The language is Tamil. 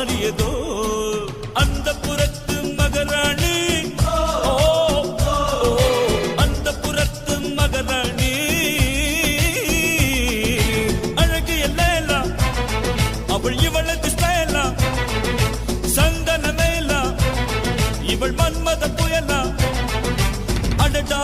மாறியதோ அந்த புறத்து மகராணி. அந்த புறத்து மகராணி. அழகு எல்லாம் அவள் இவளது ஸ்டைலாம் சந்தன மேலா இவள் மன்மத புயலா அடடா